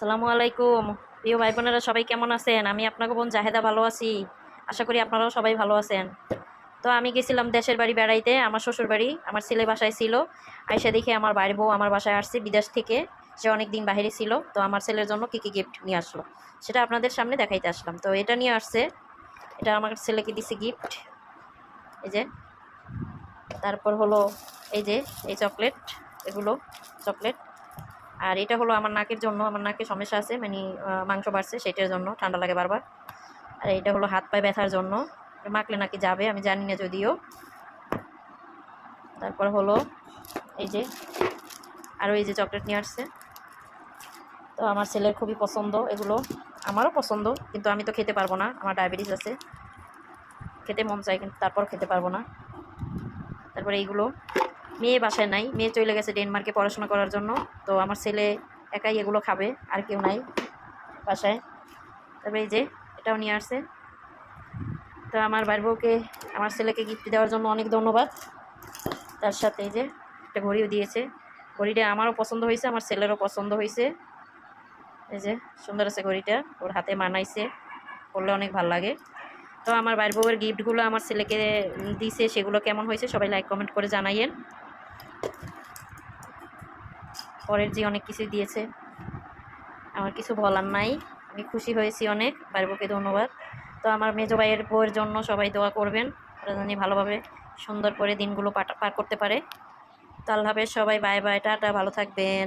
সালামু আলাইকুম। প্রিয় ভাই বোনেরা সবাই কেমন আছেন? আমি আপনাকে বোন জাহেদা ভালো আছি। আশা করি আপনারাও সবাই ভালো আছেন। তো আমি গেছিলাম দেশের বাড়ি বেড়াইতে, আমার শ্বশুর বাড়ি, আমার ছেলে বাসায় ছিল। আইসা দেখে আমার বাড়ি বউ আমার বাসায় আসছে বিদেশ থেকে। সে অনেক দিন বাইরে ছিল। তো আমার ছেলের জন্য কী কী গিফট নিয়ে আসলো, সেটা আপনাদের সামনে দেখাইতে আসলাম। তো এটা নিয়ে আসছে। এটা আমার ছেলেকে দিছে গিফট এই যে। তারপর হলো এই যে, এই চকলেট এগুলো চকলেট আর এটা হলো আমার নাকের জন্য, আমার নাকে সমস্যা আছে মানে মাংস বাড়ছে, সেটার জন্য, ঠান্ডা লাগে বারবার। আর এটা হলো হাত পায়ে ব্যথার জন্য, মাখলে নাকি যাবে, আমি জানি না যদিও। তারপর হলো এই যে আরও এই যে চকলেট নিয়ে আসছে। তো আমার ছেলের খুবই পছন্দ এগুলো, আমারও পছন্দ, কিন্তু আমি তো খেতে পারব না, আমার ডায়াবেটিস আছে। খেতে মন চাই কিন্তু তারপর খেতে পারব না। তারপরে এইগুলো। মেয়ে বাসায় নাই, মেয়ে চলে গেছে ডেনমার্কে পড়াশোনা করার জন্য। তো আমার ছেলে একাই এগুলো খাবে, আর কেউ নাই বাসায়। তারপরে এই যে, এটাও নিয়ে আসছে। তো আমার বাড়ির বউকে, আমার ছেলেকে গিফট দেওয়ার জন্য অনেক ধন্যবাদ। তার সাথে এই যে, একটা ঘড়িও দিয়েছে। ঘড়িটা আমারও পছন্দ হয়েছে, আমার ছেলেরও পছন্দ হয়েছে। এই যে, সুন্দর আছে ঘড়িটা, ওর হাতে মানাইছে পরলে অনেক ভালো লাগে। তো আমার বাড়ির বউয়ের গিফটগুলো আমার ছেলেকে দিছে, সেগুলো কেমন হয়েছে সবাই লাইক কমেন্ট করে জানাইয়েন। পরের যে অনেক কিছু দিয়েছে। আমার কিছু বলার নাই। আমি খুশি হয়েছি অনেক বাইরবকে ধন্যবাদ। তো আমার মেজো ভাইয়ের বউয়ের জন্য সবাই দোয়া করবেন, ওরা জানি ভালোভাবে সুন্দর করে দিনগুলো পার করতে পারে। তো আল্লাহ সবাই বাই বাই টাটা, ভালো থাকবেন।